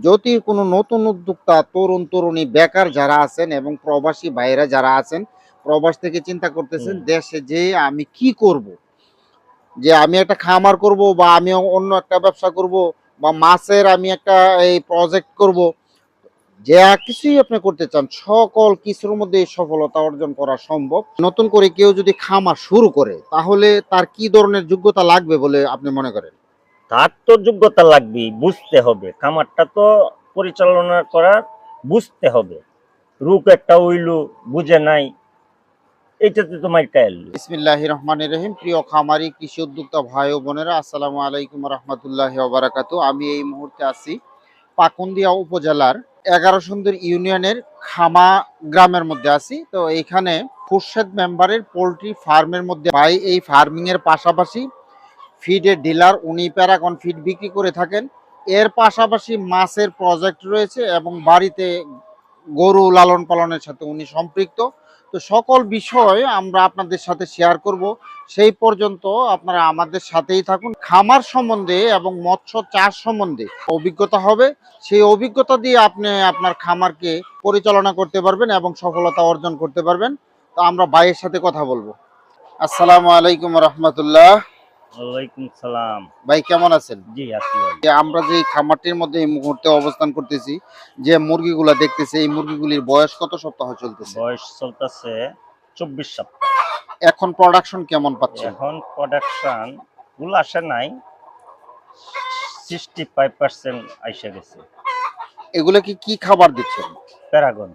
যদি কোনো নতুন উদ্যোক্তা তরুণ তরুণী বেকার যারা আছেন এবং প্রবাসী ভাইরা যারা আছেন প্রবাস থেকে চিন্তা করতেছেন দেশে যে আমি কি করব? যে আমি একটা খামার করব বা আমি অন্য একটা ব্যবসা করব বা মাছের আমি একটা এই প্রজেক্ট করব। যা কিছুই আপনি করতে চান সকল কিছুর মধ্যে সফলতা অর্জন করা সম্ভব। নতুন করে কেউ যদি খামার শুরু করে তাহলে তার কি ধরনের যোগ্যতা লাগবে বলে আপনি মনে করেন? তার তো যোগ্যতা লাগবেই, বুঝতে হবে। খামারটা তো পরিচালনা করার, বুঝতে হবে। রূপ একটা উইলু, বুঝে নাই প্রিয় খামারি, কৃষি উদ্যোক্তা ভাই ও বোনেরা, আসসালামু আলাইকুম আমি এই মুহূর্তে আছি পাকুন্দিয়া উপজেলার এগারো সুন্দর ইউনিয়নের খামা গ্রামের মধ্যে আছি। তো মেম্বারের পোলট্রি ফার্মের মধ্যে, ভাই এই পাশাপাশি ফিডের ডিলার, উনি প্যারাগন ফিড বিক্রি করে থাকেন। এর পাশাপাশি মাছের প্রজেক্ট রয়েছে এবং বাড়িতে গরু লালন পালনের সাথে উনি সম্পৃক্ত। তো সকল বিষয় আমরা আপনাদের সাথে শেয়ার করব। সেই পর্যন্ত আপনারা আমাদের সাথেই থাকুন। খামার সম্বন্ধে এবং মৎস্য চাষ সম্বন্ধে অভিজ্ঞতা হবে। সেই অভিজ্ঞতা দিয়ে আপনি আপনার খামারকে পরিচালনা করতে পারবেন এবং সফলতা অর্জন করতে পারবেন। তো আমরা ভাইয়ের সাথে কথা বলব। আসসালামু আলাইকুম রহমতুল্লাহ। ওয়ালাইকুম সালাম। ভাই কেমন আছেন? জি আছি আমরা যে খামারটির মধ্যে এই মুহূর্তে অবস্থান করতেছি যে মুরগিগুলা দেখতেছি এই মুরগিগুলির বয়স কত সপ্তাহ চলতেছে? বয়স চলতেছে চব্বিশ সপ্তাহ। এখন প্রোডাকশন কেমন পাচ্ছেন এখন প্রোডাকশন ফুল আসে নাই সিক্সটি ফাইভ পার্সেন্ট আইসে গেছে। এগুলো কি কি খাবার দিচ্ছেন? প্যারাগন।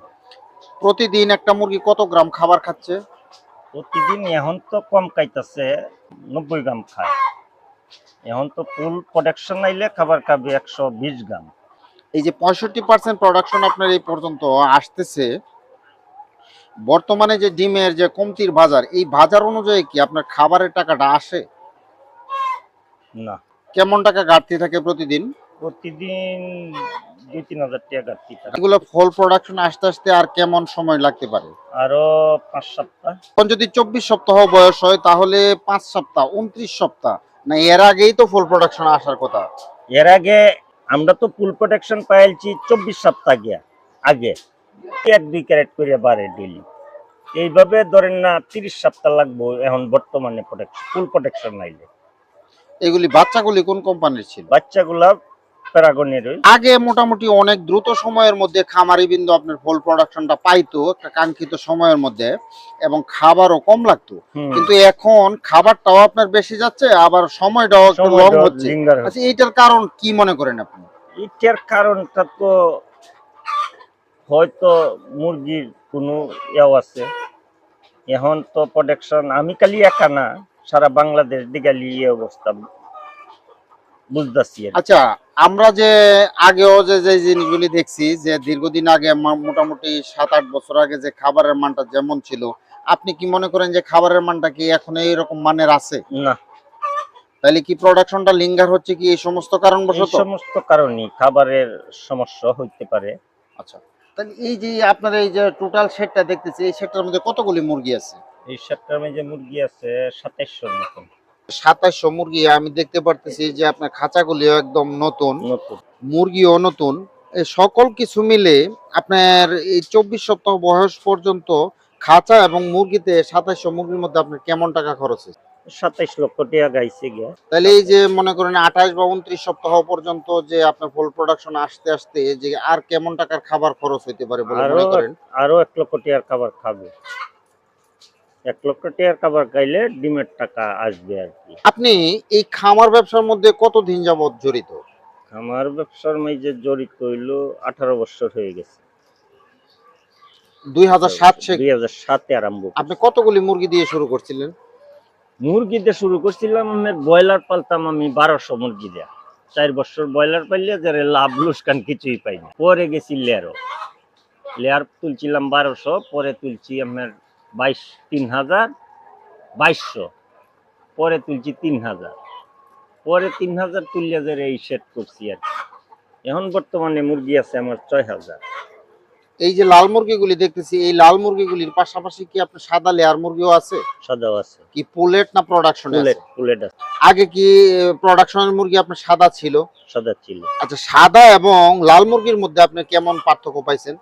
প্রতিদিন একটা মুরগি কত গ্রাম খাবার খাচ্ছে? প্রতিদিন এখন তো কম খাইতেছে নব্বই গ্রাম খায়। এখন তো ফুল প্রোডাকশন আইলে খাবার খাবে একশো বিশ গ্রাম। এই যে পঁয়ষট্টি পার্সেন্ট প্রোডাকশন আপনার এই পর্যন্ত আসতেছে বর্তমানে যে ডিমের যে কমতির বাজার এই বাজার অনুযায়ী কি আপনার খাবারের টাকাটা আসে? না। কেমন টাকা ঘাটতি থাকে প্রতিদিন? প্রতিদিন দুই তিন হাজার টাকা ঘাটতি এগুলো ফল প্রোডাকশন আসতে আসতে আর কেমন সময় লাগতে পারে? আরও পাঁচ সপ্তাহ। এখন যদি চব্বিশ সপ্তাহ বয়স হয় তাহলে পাঁচ সপ্তাহ উনত্রিশ সপ্তাহ। না এর আগেই তো ফুল প্রোডাকশন আসার কথা। এর আগে আমরা তো ফুল প্রোটেকশন পাইলছি চব্বিশ সপ্তাহ গিয়া আগে। এক দুই ক্যারেট করে বাড়ে ডেলি এইভাবে ধরেন না তিরিশ সপ্তাহ লাগবো এখন বর্তমানে প্রোটেকশন ফুল প্রোটেকশন নাইলে। এগুলি বাচ্চাগুলি কোন কোম্পানির ছিল? বাচ্চাগুলা আগে মোটামুটি অনেক দ্রুত সময়ের মধ্যে খামারি বিন্দু আপনার ফল প্রোডাকশনটা পাইতো একটা কাঙ্ক্ষিত সময়ের মধ্যে এবং খাবারও কম লাগতো। কিন্তু এখন খাবারটাও আপনার বেশি যাচ্ছে আবার সময়টাও একটু লং হচ্ছে। আচ্ছা এইটার কারণ কি মনে করেন আপনি? এটার কারণটা তো হয়তো মুরগির কোনো ইয়েও আছে। এখন তো প্রোডাকশন আমি খালি একা না সারা বাংলাদেশ দিকে এই অবস্থা বুঝতেছি আচ্ছা আমরা যে আগেও যে যে জিনিসগুলি দেখছি যে দীর্ঘদিন আগে মোটামুটি সাত আট বছর আগে যে খাবারের মানটা যেমন ছিল আপনি কি মনে করেন যে খাবারের মানটা কি এখন এইরকম মানের আছে? না। তাহলে কি প্রোডাকশনটা লিঙ্গার হচ্ছে কি এই সমস্ত এই কারণবশত সমস্ত কারণেই খাবারের সমস্যা হইতে পারে। আচ্ছা তাহলে এই যে আপনার এই যে টোটাল সেটটা দেখতেছি এই সেটটার মধ্যে কতগুলি মুরগি আছে? এই সপ্তাহে যে মুরগি আছে সাতাইশশোর মতন। সাতাশশো মুরগি আমি দেখতে পারতেছি যে আপনার খাঁচাগুলিও একদম নতুন মুরগিও নতুন। সকল কিছু মিলে আপনার এই চব্বিশ সপ্তাহ বয়স পর্যন্ত খাঁচা এবং মুরগিতে সাতাশশো মুরগির মধ্যে আপনার কেমন টাকা খরচ হয়েছে? সাতাইশ লক্ষ টাকা গাইছে গিয়া। তাহলে এই যে মনে করেন আঠাশ বা উনত্রিশ সপ্তাহ পর্যন্ত যে আপনার ফুল প্রোডাকশন আসতে আসতে যে আর কেমন টাকার খাবার খরচ হইতে পারে বলে মনে করেন? আরও এক লক্ষ টাকার খাবার খাবে। এক লক্ষ টাকার খাবার খাইলে ডিমের টাকা আসবে আর কি। আপনি এই খামার ব্যবসার মধ্যে কতদিন যাবত জড়িত? আমার ব্যবসার মাঝে জড়িত হইল আঠারো বছর হয়ে গেছে। দুই হাজার সাত দুই হাজার সাতে আরম্ভ আপনি কতগুলি মুরগি দিয়ে শুরু করছিলেন? শুরু করছিলাম আমি ব্রয়লার পালতাম আমি বারোশো মুরগি দেয়া। চার বছর ব্রয়লার পাইলে যারা লাভ লুসকান কিছুই পাইনি পরে গেছি লেয়ারও। লেয়ার তুলছিলাম বারোশো পরে তুলছি আমার বাইশ তিন হাজার বাইশশো। পরে তুলছি তিন হাজার পরে তিন হাজার তুলিয়া যারা এই সেট করছি আর এখন বর্তমানে মুরগি আছে আমার ছয় হাজার এই যে লাল মুরগিগুলি দেখতেছি এই লাল মুরগিগুলির পাশাপাশি কি আপনার সাদা লেয়ার মুরগিও আছে? সাদাও আছে। কি পুলেট না প্রোডাকশন পুলেট পুলেট আছে। আগে কি প্রোডাকশনের মুরগি আপনার সাদা ছিল? সাদা ছিল। আচ্ছা সাদা এবং লাল মুরগির মধ্যে আপনি কেমন পার্থক্য পাইছেন?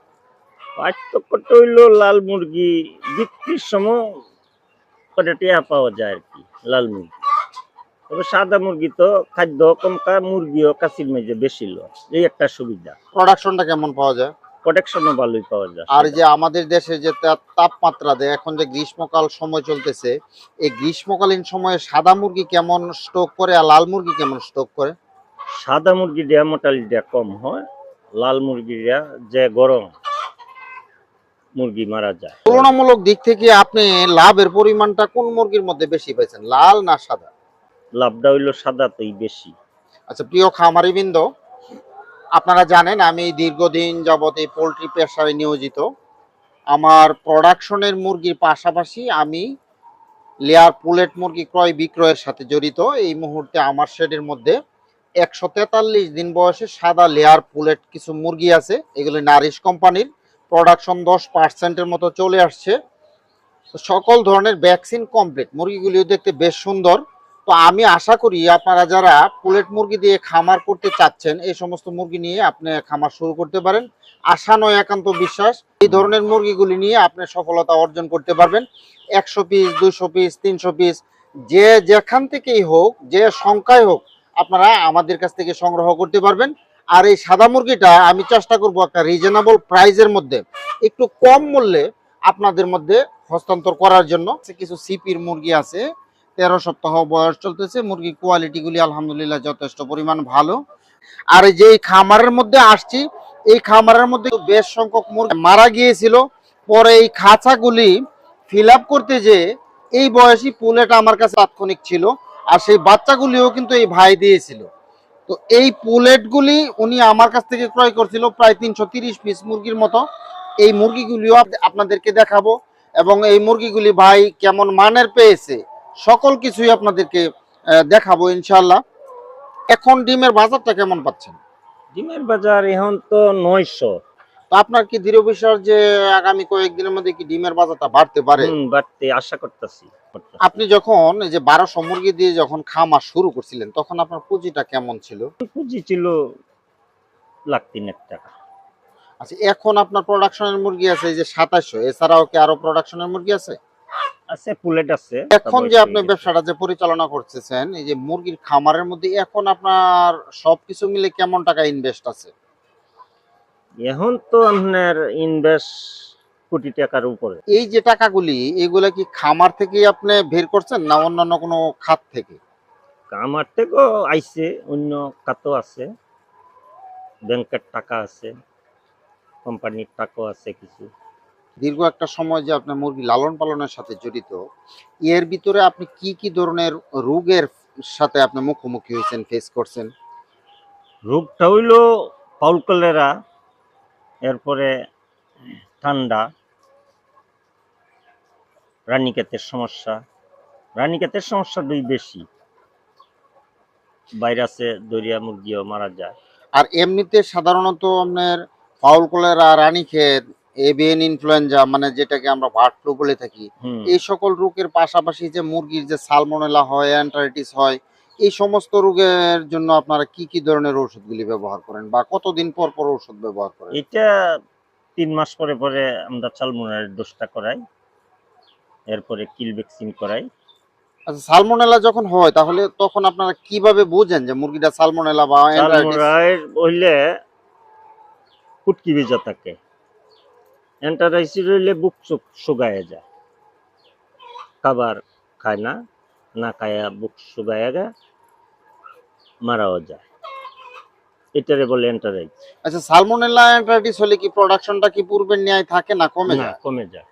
পার্থক্যটা হইল লাল মুরগি বিক্রির সময় কটা টিয়া পাওয়া যায় আর কি লাল মুরগি। তবে সাদা মুরগি তো খাদ্য কম কা মুরগিও কাশির মেজে বেশি লো এই একটা সুবিধা। প্রোডাকশনটা কেমন পাওয়া যায়? প্রোটেকশনও ভালোই পাওয়া যায়। আর যে আমাদের দেশে যে তাপমাত্রা দেয় এখন যে গ্রীষ্মকাল সময় চলতেছে এই গ্রীষ্মকালীন সময়ে সাদা মুরগি কেমন স্টক করে আর লাল মুরগি কেমন স্টক করে? সাদা মুরগি দেয়া মোটালিটা কম হয় লাল মুরগি দেয়া যে গরম মুরগি মারা যায়। তুলনামূলক দিক থেকে আপনি লাভের পরিমাণটা কোন মুরগির মধ্যে বেশি পাইছেন লাল না সাদা? লাভটা হইল সাদাতেই বেশি। আচ্ছা প্রিয় খামারি বৃন্দ আপনারা জানেন আমি দীর্ঘদিন যাবত এই পোলট্রি পেশায় নিয়োজিত। আমার প্রোডাকশনের মুরগির পাশাপাশি আমি লেয়ার পুলেট মুরগি ক্রয় বিক্রয়ের সাথে জড়িত। এই মুহূর্তে আমার শেডের মধ্যে একশো তেতাল্লিশ দিন বয়সে সাদা লেয়ার পুলেট কিছু মুরগি আছে এগুলি নারিশ কোম্পানির। প্রোডাকশন দশ পার্সেন্টের মতো চলে আসছে। সকল ধরনের ভ্যাকসিন কমপ্লিট মুরগিগুলিও দেখতে বেশ সুন্দর। তো আমি আশা করি আপনারা যারা পুলেট মুরগি দিয়ে খামার করতে চাচ্ছেন, এই সমস্ত মুরগি নিয়ে আপনি খামার শুরু করতে পারেন। আশা নয়, একান্ত বিশ্বাস, এই ধরনের মুরগিগুলি নিয়ে আপনি সফলতা অর্জন করতে পারবেন। একশো পিস দুইশো পিস তিনশো পিস যে যেখান থেকেই হোক, যে সংখ্যায় হোক, আপনারা আমাদের কাছ থেকে সংগ্রহ করতে পারবেন। আর এই সাদা মুরগিটা আমি চেষ্টা করব একটা রিজনেবল প্রাইজের মধ্যে একটু কম মূল্যে আপনাদের মধ্যে হস্তান্তর করার জন্য। কিছু সিপির মুরগি আছে, তেরো সপ্তাহ বয়স চলতেছে মুরগির কোয়ালিটিগুলি আলহামদুলিল্লাহ যথেষ্ট পরিমাণ ভালো। আর যে খামারের মধ্যে আসছি, এই খামারের মধ্যে বেশ সংখ্যক মুরগি মারা গিয়েছিল। পরে এই খাঁচাগুলি ফিল করতে যে এই বয়সী পুলেটা আমার কাছে তাৎক্ষণিক ছিল, আর সেই বাচ্চাগুলিও কিন্তু এই ভাই দিয়েছিল। তো এই পুলেটগুলি উনি আমার কাছ থেকে ক্রয় করছিল প্রায় তিনশো তিরিশ পিস মুরগির মতো। এই মুরগিগুলিও আপনাদেরকে দেখাবো এবং এই মুরগিগুলি ভাই কেমন মানের পেয়েছে সকল কিছুই আপনাদেরকে দেখাবো ইনশাল্লাহ এখন ডিমের বাজারটা কেমন পাচ্ছেন? ডিমের বাজার এখন তো নয়শো। তো আপনার কি দৃঢ় বিশ্বাস যে আগামী কয়েকদিনের মধ্যে কি ডিমের বাজারটা বাড়তে পারে? বাড়তে আশা করতেছি আপনি যখন এই যে বারোশো মুরগি দিয়ে যখন খামার শুরু করছিলেন তখন আপনার পুঁজিটা কেমন ছিল? পুঁজি ছিল লাখ তিনেক টাকা। আচ্ছা এখন আপনার প্রোডাকশনের মুরগি আছে এই যে সাতাশশো এছাড়াও কি আরও প্রোডাকশনের মুরগি আছে? আছে পুলেট আছে এখন যে আপনি ব্যবসাটা যে পরিচালনা করতেছেন এই যে মুরগির খামারের মধ্যে এখন আপনার সবকিছু মিলে কেমন টাকা ইনভেস্ট আছে? এখন তো আপনার ইনভেস্ট কোটি টাকার উপরে। এই যে টাকাগুলি এগুলা কি খামার থেকে আপনি বের করছেন না অন্যান্য কোনো খাত থেকে? খামার থেকেও আইছে অন্য খাতও আছে ব্যাংকের টাকা আছে কোম্পানির টাকাও আছে কিছু। দীর্ঘ একটা সময় যে আপনার মুরগি লালন পালনের সাথে জড়িত এর ভিতরে আপনি কি কি ধরনের রোগের সাথে আপনি মুখোমুখি হয়েছেন ফেস করছেন? রোগটা হইল পাউল কলেরা এরপরে ঠান্ডা রানীক্ষেতের সমস্যা। রানিকেতের সমস্যা দুই বেশি। ভাইরাসে দরিয়া মুরগিও মারা যায়। আর এমনিতে সাধারণত আপনার fowl cholera Ranikhet avian influenza মানে যেটাকে আমরা বার্ড ফ্লু বলে থাকি এই সকল রোগের পাশাপাশি যে মুরগির যে সালমোনেলা হয় অ্যান্টারাইটিস হয় এই সমস্ত রোগের জন্য আপনারা কি কি ধরনের ওষুধগুলি ব্যবহার করেন বা কতদিন পর পর ওষুধ ব্যবহার করেন? এটা তিন মাস পরে পরে আমরা চালমোনার দোষটা করাই এরপরে কিল ভ্যাকসিন করাই। আচ্ছা সালমোনেলা যখন হয় তাহলে তখন আপনারা কীভাবে বুঝেন যে মুরগিটা সালমোনেলা বা হইলে কুটকি ভেজা থাকে। এন্টারাইসিস হইলে বুক শুকায় যায়। খাবার খায় না। না খায়া বুক শুকায় মারাও যায়। এটারে বলে এন্টারাইজ আচ্ছা সালমোনেলা অ্যান্টারাইটিস হলে কি প্রোডাকশনটা কি পূর্বের ন্যায় থাকে না কমে যায়? কমে যায়।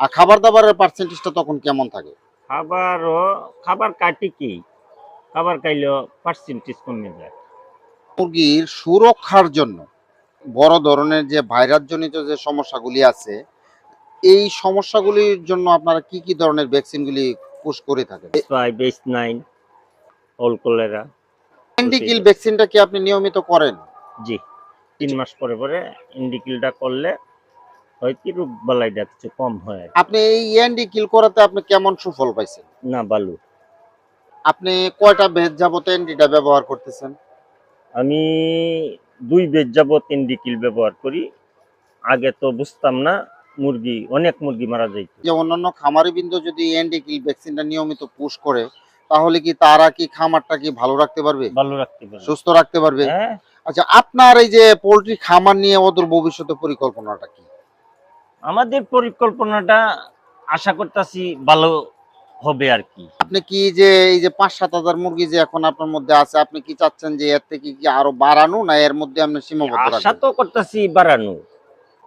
আর খাবার দাবারের পার্সেন্টেজটা তখন কেমন থাকে? খাবারও খাবার কাটি কি? খাবার খাইলেও পার্সেন্টেজ কমে যায়। মুরগির সুরক্ষার জন্য বড় ধরনের যে ভাইরাস জনিত যে সমস্যাগুলি আছে এই সমস্যাগুলির জন্য আপনারা কি কি ধরনের ভ্যাকসিনগুলি পুশ করে থাকেন। Five H nine all cholera অ্যান্টিকিল ভ্যাকসিনটা কি আপনি নিয়মিত করেন? জি। তিন মাস পরে পরে ইন্ডিকিলটা করলে হয় কি রোগ বালাইটা কিছু কম হয় আপনি এই করাতে আপনি কেমন সুফল পাইছেন? না বালু। আপনি কয়টা বেদ যাবত এনডিটা ব্যবহার করতেছেন? আমি দুই বেজ যাবত ইন্ডিকিল ব্যবহার করি। আগে তো বুঝতাম না মুরগি অনেক মুরগি মারা যাইত। যে অন্যান্য খামারি বিন্দু যদি এনডি কিল ভ্যাকসিনটা নিয়মিত পুশ করে তাহলে কি তারা কি খামারটা কি ভালো রাখতে পারবে? ভালো রাখতে পারে সুস্থ রাখতে পারবে? হ্যাঁ। আচ্ছা আপনার এই যে পোল্ট্রি খামার নিয়ে ওদের ভবিষ্যতে পরিকল্পনাটা কি? আমাদের পরিকল্পনাটা আশা করতেছি ভালো হবে আর কি। আপনি কি যে এই যে পাঁচ সাত হাজার মুরগি যে এখন আপনার মধ্যে আছে আপনি কি চাচ্ছেন যে এর থেকে কি আরও বাড়ানো না এর মধ্যে আপনি সীমাবদ্ধ আশা তো করতেছি বাড়ানো।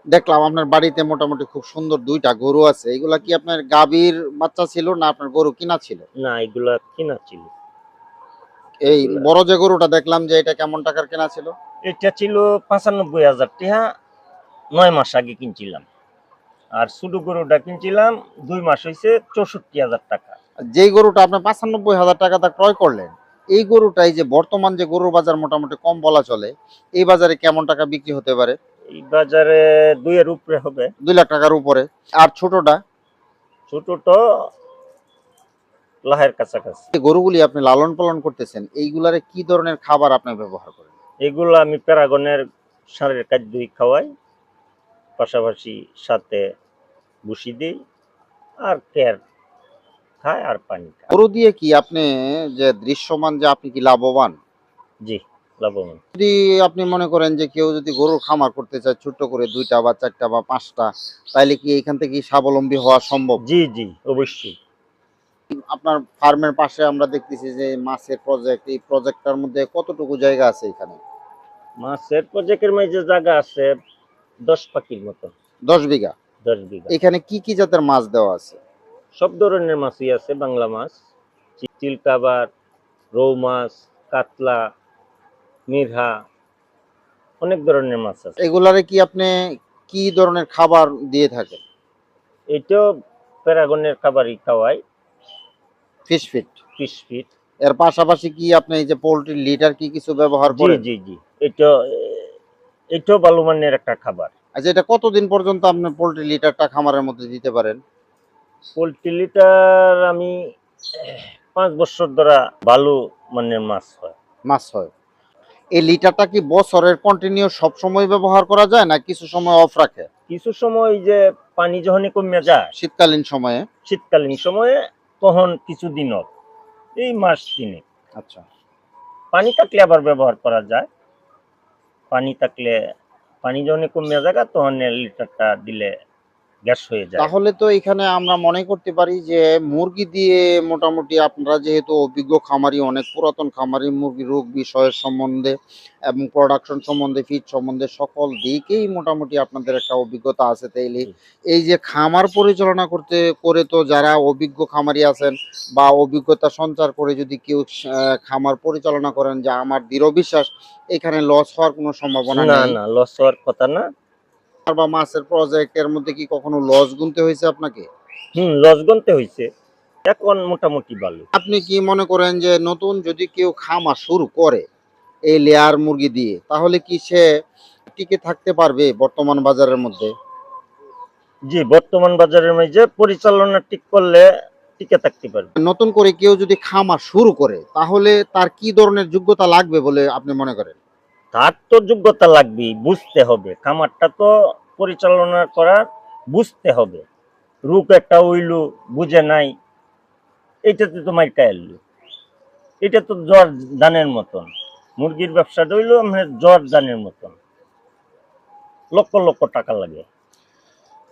দেখলাম আপনার বাড়িতে মোটামুটি খুব সুন্দর দুইটা গরু আছে। এগুলা কি আপনার গাভীর বাচ্চা ছিল না আপনার গরু কিনা ছিল? না এগুলা কিনা ছিল। এই বড় যে গরুটা দেখলাম যে এটা কেমন টাকার কেনা ছিল? এটা ছিল পঁচানব্বই হাজার টাকা। নয় মাস আগে কিনছিলাম। আর ছোট গরুটা কিনছিলাম দুই মাস হয়েছে চৌষট্টি হাজার টাকা। যেই গরুটা আপনি পাঁচানব্বই হাজার টাকাটা ক্রয় করলেন এই গরুটাই যে বর্তমান যে গরুর বাজার মোটামুটি কম বলা চলে এই বাজারে কেমন টাকা বিক্রি হতে পারে? এই বাজারে দুইয়ের উপরে হবে। দুই লাখ টাকার উপরে। আর ছোটটা? ছোটটো লাহের কাছাকাছি। গরুগুলি আপনি লালন পালন করতেছেন এইগুলারে কি ধরনের খাবার আপনি ব্যবহার করেন? এগুলো আমি প্যারাগনের সারের খাদ্যই খাওয়াই পাশাপাশি সাথে ভুসি দিই আর কেয়ার খায় আর পানি খায় গরু দিয়ে কি আপনি যে দৃশ্যমান যে আপনি কি লাভবান? জি। লাভবান। যদি আপনি মনে করেন যে কেউ যদি গরুর খামার করতে চায় ছোট্ট করে দুইটা বা চারটা বা পাঁচটা তাইলে কি এখান থেকে স্বাবলম্বী হওয়া সম্ভব? জি জি অবশ্যই। আপনার ফার্মের পাশে আমরা দেখতেছি যে মাছের প্রজেক্ট এই প্রজেক্টটার মধ্যে কতটুকু জায়গা আছে এখানে? মাছের প্রজেক্টের মাঝে জায়গা আছে দশ পাখির মতো। দশ বিঘা? দশ বিঘা। এখানে কি কি জাতের মাছ দেওয়া আছে? সব ধরনের মাছই আছে বাংলা মাছ চি- চিলকাবার রৌ মাছ কাতলা মিরহা অনেক ধরনের মাছ আছে। এগুলারে কি আপনি কি ধরনের খাবার দিয়ে থাকেন? এটাও প্যারাগনের খাবারই খাওয়াই। ফিশ ফিট ফিশ ফিট এর পাশাপাশি কি আপনি এই যে পোল্ট্রির লিটার কি কিছু ব্যবহার করেন? জি জি। এটা এটাও ভালো মানের একটা খাবার। আচ্ছা এটা কতদিন পর্যন্ত আপনি পোল্ট্রি লিটারটা খামারের মধ্যে দিতে পারেন? পোলট্রি লিটার আমি পাঁচ বছর ধরা ভালো মানের মাছ হয়। মাছ হয়। এই লিটারটা কি বছরের কন্টিনিউ সব সময় ব্যবহার করা যায় না কিছু সময় অফ রাখে? কিছু সময় যে পানি যখনই কমে যায় শীতকালীন সময়ে? শীতকালীন সময়ে তখন কিছুদিন off। এই মাস তিনে আচ্ছা। পানি থাকলে আবার ব্যবহার করা যায়। পানি থাকলে পানি যখন কমে যায় তখন লিটারটা দিলে গ্যাস হয়ে যায়। তাহলে তো এখানে আমরা মনে করতে পারি যে মুরগি দিয়ে মোটামুটি আপনারা যেহেতু অভিজ্ঞ খামারি অনেক পুরাতন খামারি মুরগি রোগ বিষয়ের সম্বন্ধে এবং প্রোডাকশন সম্বন্ধে ফিড সম্বন্ধে সকল দিকেই মোটামুটি আপনাদের একটা অভিজ্ঞতা আছে তাইলে। এই যে খামার পরিচালনা করতে করে তো যারা অভিজ্ঞ খামারি আছেন বা অভিজ্ঞতা সঞ্চার করে যদি কেউ খামার পরিচালনা করেন যে আমার দৃঢ় বিশ্বাস এখানে লস হওয়ার কোনো সম্ভাবনা না না লস হওয়ার কথা না। বা মাছের প্রজেক্ট এর মধ্যে কি কখনো লস গুনতে হয়েছে আপনাকে? হুম লস গনতে হয়েছে। এখন মোটামুটি ভালো। আপনি কি মনে করেন যে নতুন যদি কেউ খামার শুরু করে এই লেয়ার মুরগি দিয়ে তাহলে কি সে টিকে থাকতে পারবে বর্তমান বাজারের মধ্যে? জি বর্তমান বাজারের মধ্যে পরিচালনা ঠিক করলে টিকে থাকতে পারবে। নতুন করে কেউ যদি খামার শুরু করে তাহলে তার কি ধরনের যোগ্যতা লাগবে বলে আপনি মনে করেন? তার তো যোগ্যতা লাগবে বুঝতে হবে। খামারটা তো পরিচালনা করার বুঝতে হবে। রূপ একটা উইলু, বুঝে নাই এইটাতে তো মাইকা এলু এটা তো জ্বর দানের মতন। মুরগির ব্যবসাটা হইল মানে জ্বর দানের মতন। লক্ষ লক্ষ টাকা লাগে।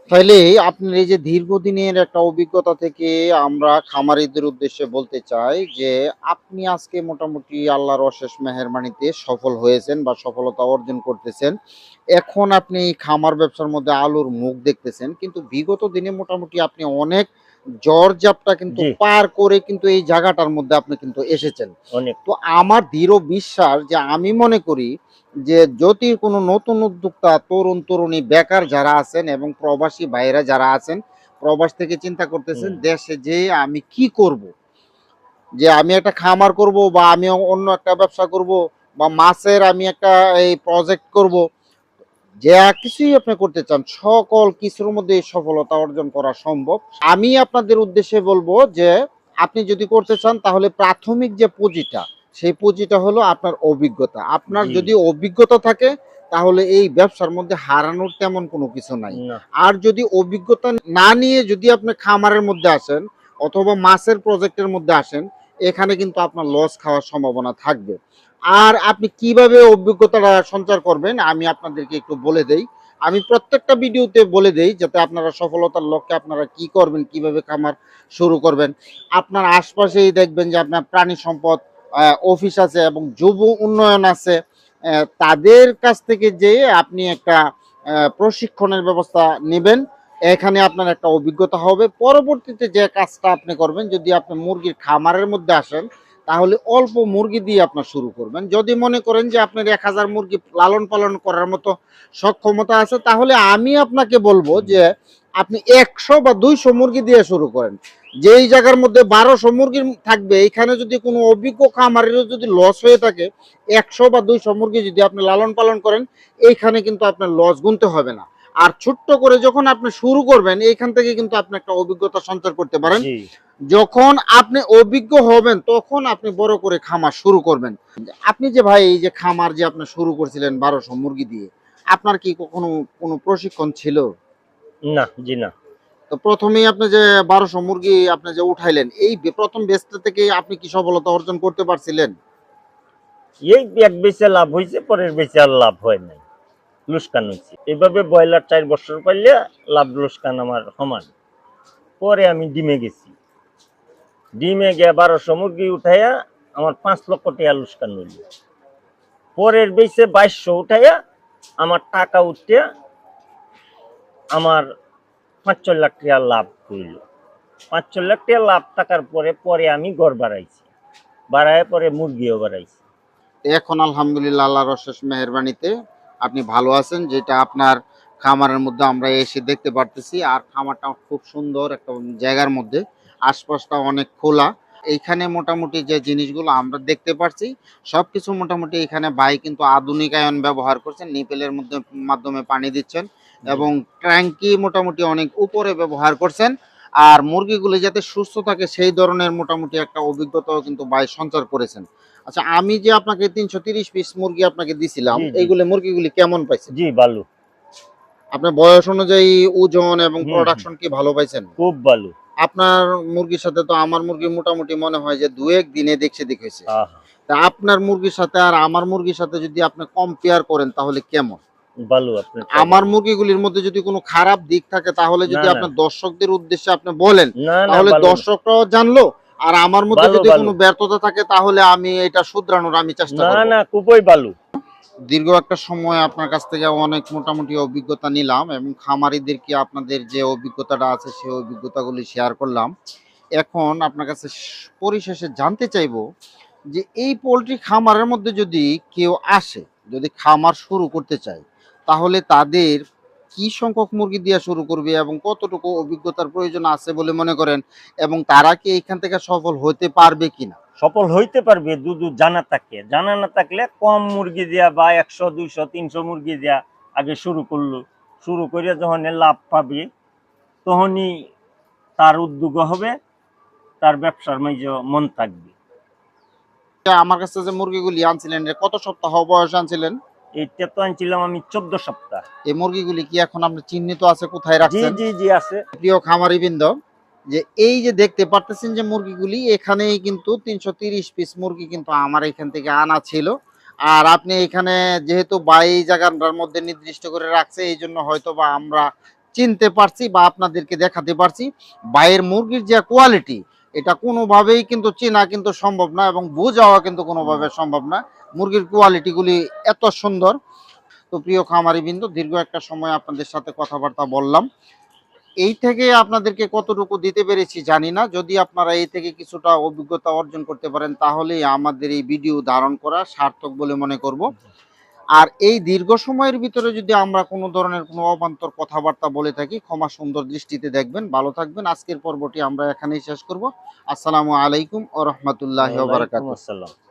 তাইলে আপনার এই যে দীর্ঘদিনের একটা অভিজ্ঞতা থেকে আমরা খামারিদের উদ্দেশ্যে বলতে চাই যে, আপনি আজকে মোটামুটি আল্লাহর অশেষ মেহরমানিতে সফল হয়েছেন বা সফলতা অর্জন করতেছেন। এখন আপনি খামার ব্যবসার মধ্যে আলুর মুখ দেখতেছেন, কিন্তু বিগত দিনে মোটামুটি আপনি অনেক জ্বর জাপটা কিন্তু। পার করে কিন্তু এই জায়গাটার মধ্যে আপনি কিন্তু এসেছেন। তো আমার দৃঢ় বিশ্বাস যে আমি মনে করি যে যদি কোনো নতুন উদ্যোক্তা তরুণ তরুণী বেকার যারা আছেন এবং প্রবাসী ভাইরা যারা আছেন প্রবাস থেকে চিন্তা করতেছেন দেশে যে আমি কি করব? যে আমি একটা খামার করব বা আমি অন্য একটা ব্যবসা করব বা মাছের আমি একটা এই প্রজেক্ট করব যা কিছুই আপনি করতে চান সকল কিছুর মধ্যে সফলতা অর্জন করা সম্ভব। আমি আপনাদের উদ্দেশ্যে বলব যে আপনি যদি করতে চান তাহলে প্রাথমিক যে পুঁজিটা সেই পুঁজিটা হলো আপনার অভিজ্ঞতা। আপনার যদি অভিজ্ঞতা থাকে তাহলে এই ব্যবসার মধ্যে হারানোর তেমন কোনো কিছু নাই। আর যদি অভিজ্ঞতা না নিয়ে যদি আপনি খামারের মধ্যে আসেন অথবা মাছের প্রজেক্টের মধ্যে আসেন এখানে কিন্তু আপনার লস খাওয়ার সম্ভাবনা থাকবে। আর আপনি কীভাবে অভিজ্ঞতাটা সঞ্চার করবেন, আমি আপনাদেরকে একটু বলে দেই। আমি প্রত্যেকটা ভিডিওতে বলে দেই যাতে আপনারা সফলতার লক্ষ্যে আপনারা কি করবেন, কীভাবে খামার শুরু করবেন। আপনার আশপাশেই দেখবেন যে আপনার প্রাণী সম্পদ অফিস আছে এবং যুব উন্নয়ন আছে। তাদের কাছ থেকে যে আপনি একটা প্রশিক্ষণের ব্যবস্থা নেবেন, এখানে আপনার একটা অভিজ্ঞতা হবে। পরবর্তীতে যে কাজটা আপনি করবেন, যদি আপনি মুরগির খামারের মধ্যে আসেন তাহলে অল্প মুরগি দিয়ে আপনার শুরু করবেন। যদি মনে করেন যে আপনার এক হাজার মুরগি লালন পালন করার মতো সক্ষমতা আছে, তাহলে আমি আপনাকে বলব যে আপনি একশো বা দুইশো মুরগি দিয়ে শুরু করেন। যেই জায়গার মধ্যে বারোশো মুরগি থাকবে এখানে যদি কোনো অভিজ্ঞ খামারেরও যদি লস হয়ে থাকে, একশো বা দুইশো মুরগি যদি আপনি লালন পালন করেন, এইখানে কিন্তু আপনার লস গুনতে হবে না। আর ছোট্ট করে যখন আপনি শুরু করবেন এইখান থেকে কিন্তু আপনি একটা অভিজ্ঞতা সঞ্চার করতে পারেন। যখন আপনি অভিজ্ঞ হবেন তখন আপনি বড় করে খামার শুরু করবেন। আপনি যে ভাই এই যে খামার যে আপনি শুরু করছিলেন বারোশো মুরগি দিয়ে আপনার কি কখনো কোনো প্রশিক্ষণ ছিল? না জি না। তো প্রথমেই আপনি যে বারোশো মুরগি আপনি যে উঠাইলেন এই প্রথম বেচটা থেকে আপনি কি সফলতা অর্জন করতে পারছিলেন? এই এক বেচে লাভ হয়েছে পরের বেচে আর লাভ হয় নাই। লুসকান হয়েছে এইভাবে ব্রয়লার চার বছর পাইলে লাভ লুসকান আমার সমান। পরে আমি ডিমে গেছি। ডিমে গিয়ে বারোশো মুরগি উঠাইয়া আমার পাঁচ লক্ষ টাকা লুসকান হইল। পরের বেচে বাইশশো উঠাইয়া আমার টাকা উঠিয়া আমার পাঁচ লাখ টাকা লাভ হইল। পাঁচ লাখ টাকা লাভ টাকার পরে পরে আমি ঘর বাড়াইছি। বাড়ায় পরে মুরগিও বাড়াইছি। এখন আলহামদুলিল্লাহ, আল্লাহর অশেষ মেহরবানিতে আপনি ভালো আছেন, যেটা আপনার খামারের মধ্যে আমরা এসে দেখতে পারতেছি। আর খামারটা খুব সুন্দর একটা জায়গার মধ্যে, আশপাশটা অনেক খোলা। এইখানে মোটামুটি যে জিনিসগুলো আমরা দেখতে পাচ্ছি সবকিছু মোটামুটি এখানে ভাই কিন্তু আধুনিকায়ন ব্যবহার করছেন, নিপেলের মধ্যে, মাধ্যমে পানি দিচ্ছেন এবং ট্যাঙ্কি মোটামুটি অনেক উপরে ব্যবহার করছেন। আর মুরগিগুলো যাতে সুস্থ থাকে, সেই ধরনের মোটামুটি একটা অভিজ্ঞতাও কিন্তু ভাই সঞ্চার করেছেন। আচ্ছা আমি যে আপনাকে তিনশো তিরিশ পিস মুরগি আপনাকে দিছিলাম। এইগুলো মুরগিগুলি কেমন পাইছে জি ভালো আপনার বয়স অনুযায়ী ওজন এবং প্রোডাকশন কি ভালো পাইছেন? খুব ভালো আপনার মুরগির সাথে তো আমার মুরগি মোটামুটি মনে হয় যে দু এক দিনে দেখছে দেখেছে আহা, তা আপনার মুরগির সাথে আর আমার মুরগির সাথে যদি আপনি কম্পেয়ার করেন তাহলে কেমন? ভালো আপনি আমার মুরগিগুলির মধ্যে যদি কোনো খারাপ দিক থাকে তাহলে যদি। আপনার দর্শকদের উদ্দেশ্যে আপনি বলেন তাহলে দর্শকরাও জানলো আর আমার মধ্যে যদি কোনো ব্যর্থতা থাকে তাহলে আমি এটা শুধরানোর আমি চেষ্টা করব। না না খুবই ভালো দীর্ঘ একটা সময় আপনার কাছ থেকে অনেক মোটামুটি অভিজ্ঞতা নিলাম এবং খামারিদেরকে আপনাদের যে অভিজ্ঞতাটা আছে সেই অভিজ্ঞতাগুলি শেয়ার করলাম। এখন আপনার কাছে পরিশেষে জানতে চাইব যে এই পোলট্রি খামারের মধ্যে যদি কেউ আসে যদি খামার শুরু করতে চায় তাহলে তাদের কি সংখ্যক মুরগি দিয়ে শুরু করবে এবং কতটুকু অভিজ্ঞতার প্রয়োজন আছে বলে মনে করেন? এবং তারা কি এখান থেকে সফল হতে পারবে কিনা? সফল হইতে পারবে দুধ জানা থাকে। জানা না থাকলে কম মুরগি দেয়া বা একশো দুইশো তিনশো মুরগি দেয়া আগে শুরু করল। শুরু করে যখন লাভ পাবে তখনই তার উদ্যোগ হবে তার ব্যবসার মাঝে মন থাকবে। আমার কাছে যে মুরগিগুলি আনছিলেন কত সপ্তাহ বয়স আনছিলেন? এইটা তো আনছিলাম আমি চোদ্দ সপ্তাহ। এই মুরগিগুলি কি এখন আপনি চিহ্নিত আছে কোথায় রাখছেন? জি জি আছে। প্রিয় যে এই যে দেখতে পারতেছেন যে মুরগিগুলি এখানেই কিন্তু তিনশো পিস মুরগি কিন্তু আমার এখান থেকে আনা ছিল। আর আপনি এখানে যেহেতু বা এই জায়গাটার মধ্যে নির্দিষ্ট করে রাখছে এই জন্য হয়তো বা আমরা চিনতে পারছি বা আপনাদেরকে দেখাতে পারছি। বাইয়ের মুরগির যে কোয়ালিটি এটা কোনোভাবেই কিন্তু চেনা কিন্তু সম্ভব না এবং বোঝাও কিন্তু কোনোভাবে সম্ভব না। মুরগির কোয়ালিটিগুলি এত সুন্দর। তো প্রিয় খামারি বিন্দু দীর্ঘ একটা সময় আপনাদের সাথে কথাবার্তা বললাম। এই থেকে আপনাদেরকে কতটুকু দিতে পেরেছি জানি না। যদি আপনারা এই থেকে কিছুটা অভিজ্ঞতা অর্জন করতে পারেন তাহলেই আমাদের এই ভিডিও ধারণ করা সার্থক বলে মনে করব। আর এই দীর্ঘ সময়ের ভিতরে যদি আমরা কোনো ধরনের কোনো অবান্তর কথাবার্তা বলে থাকি ক্ষমা সুন্দর দৃষ্টিতে দেখবেন। ভালো থাকবেন। আজকের পর্বটি আমরা এখানেই শেষ করব। আসসালামু আলাইকুম ও রহমতুল্লাহ আসসালাম।